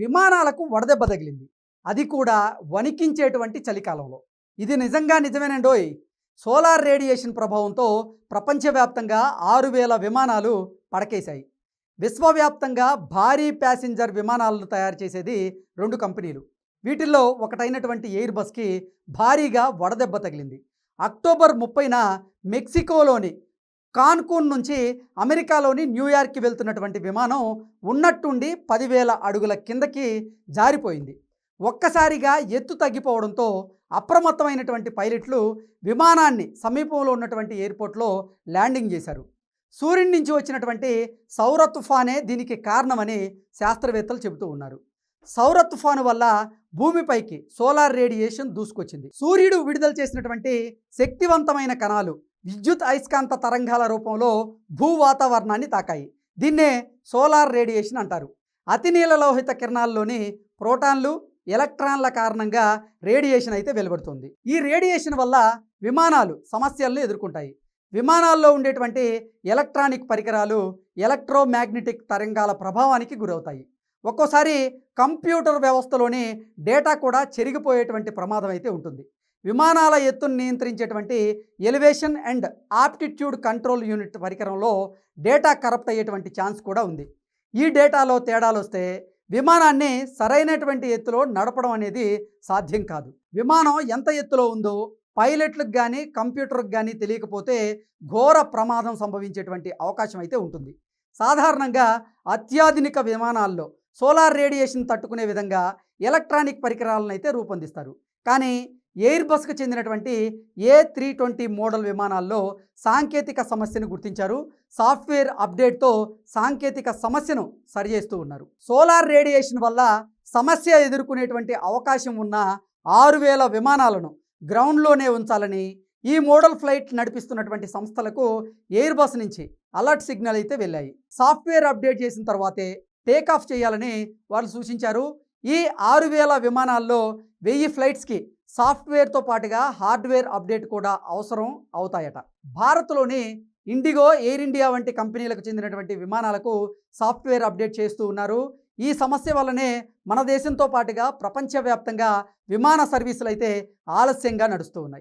విమానాలకు వడదెబ్బ తగిలింది. అది కూడా వణికించేటువంటి చలికాలంలో. ఇది నిజంగా నిజమేనండోయ్. సోలార్ రేడియేషన్ ప్రభావంతో ప్రపంచవ్యాప్తంగా ఆరు వేల విమానాలు పడకేశాయి. విశ్వవ్యాప్తంగా భారీ ప్యాసింజర్ విమానాలను తయారు చేసేది రెండు కంపెనీలు. వీటిల్లో ఒకటైనటువంటి ఎయిర్ బస్కి భారీగా వడదెబ్బ తగిలింది. అక్టోబర్ ముప్పైన మెక్సికోలోని కాన్కూన్ నుంచి అమెరికాలోని న్యూయార్క్కి వెళ్తున్నటువంటి విమానం ఉన్నట్టుండి పదివేల అడుగుల కిందకి జారిపోయింది. ఒక్కసారిగా ఎత్తు తగ్గిపోవడంతో అప్రమత్తమైనటువంటి పైలట్లు విమానాన్ని సమీపంలో ఉన్నటువంటి ఎయిర్పోర్ట్లో ల్యాండింగ్ చేశారు. సూర్యుడి నుంచి వచ్చినటువంటి సౌర తుఫానే దీనికి కారణమని శాస్త్రవేత్తలు చెబుతూ ఉన్నారు. సౌర తుఫాను వల్ల భూమిపైకి సోలార్ రేడియేషన్ దూసుకొచ్చింది. సూర్యుడు విడుదల చేసినటువంటి శక్తివంతమైన కణాలు విద్యుత్ అయస్కాంత తరంగాల రూపంలో భూ వాతావరణాన్ని తాకాయి. దీన్నే సోలార్ రేడియేషన్ అంటారు. అతినీల లోహిత కిరణాల్లోని ప్రోటాన్లు ఎలక్ట్రాన్ల కారణంగా రేడియేషన్ అయితే వెలువడుతుంది. ఈ రేడియేషన్ వల్ల విమానాలు సమస్యలను ఎదుర్కొంటాయి. విమానాల్లో ఉండేటువంటి ఎలక్ట్రానిక్ పరికరాలు ఎలక్ట్రోమాగ్నెటిక్ తరంగాల ప్రభావానికి గురవుతాయి. ఒక్కోసారి కంప్యూటర్ వ్యవస్థలోని డేటా కూడా చెరిగిపోయేటువంటి ప్రమాదం అయితే ఉంటుంది. విమానాల ఎత్తును నియంత్రించేటువంటి elevation and aptitude control unit పరికరంలో డేటా కరప్ట్ అయ్యేటువంటి ఛాన్స్ కూడా ఉంది. ఈ డేటాలో తేడాలు వస్తే విమానాన్ని సరైనటువంటి ఎత్తులో నడపడం అనేది సాధ్యం కాదు. విమానం ఎంత ఎత్తులో ఉందో పైలట్లకు కానీ కంప్యూటర్కి కానీ తెలియకపోతే ఘోర ప్రమాదం సంభవించేటువంటి అవకాశం అయితే ఉంటుంది. సాధారణంగా అత్యాధునిక విమానాల్లో సోలార్ రేడియేషన్ తట్టుకునే విధంగా ఎలక్ట్రానిక్ పరికరాలను అయితే రూపొందిస్తారు. కానీ ఎయిర్ బస్కు చెందినటువంటి ఏ త్రీ ట్వంటీ మోడల్ విమానాల్లో సాంకేతిక సమస్యను గుర్తించారు. సాఫ్ట్వేర్ అప్డేట్తో సాంకేతిక సమస్యను సరిచేస్తూ ఉన్నారు. సోలార్ రేడియేషన్ వల్ల సమస్య ఎదుర్కొనేటువంటి అవకాశం ఉన్న ఆరు వేల విమానాలను గ్రౌండ్లోనే ఉంచాలని ఈ మోడల్ ఫ్లైట్ నడిపిస్తున్నటువంటి సంస్థలకు ఎయిర్ బస్ నుంచి అలర్ట్ సిగ్నల్ అయితే వెళ్ళాయి. సాఫ్ట్వేర్ అప్డేట్ చేసిన తర్వాతే టేకాఫ్ చేయాలని వాళ్ళు సూచించారు. ఈ ఆరు వేల విమానాల్లో వెయ్యి ఫ్లైట్స్కి సాఫ్ట్వేర్తో పాటుగా హార్డ్వేర్ అప్డేట్ కూడా అవసరం అవుతాయట. భారత్లోని ఇండిగో ఎయిర్ ఇండియా వంటి కంపెనీలకు చెందినటువంటి విమానాలకు సాఫ్ట్వేర్ అప్డేట్ చేస్తూ ఉన్నారు. ఈ సమస్య వల్లనే మన దేశంతో పాటుగా ప్రపంచవ్యాప్తంగా విమాన సర్వీసులు అయితే ఆలస్యంగా నడుస్తూ ఉన్నాయి.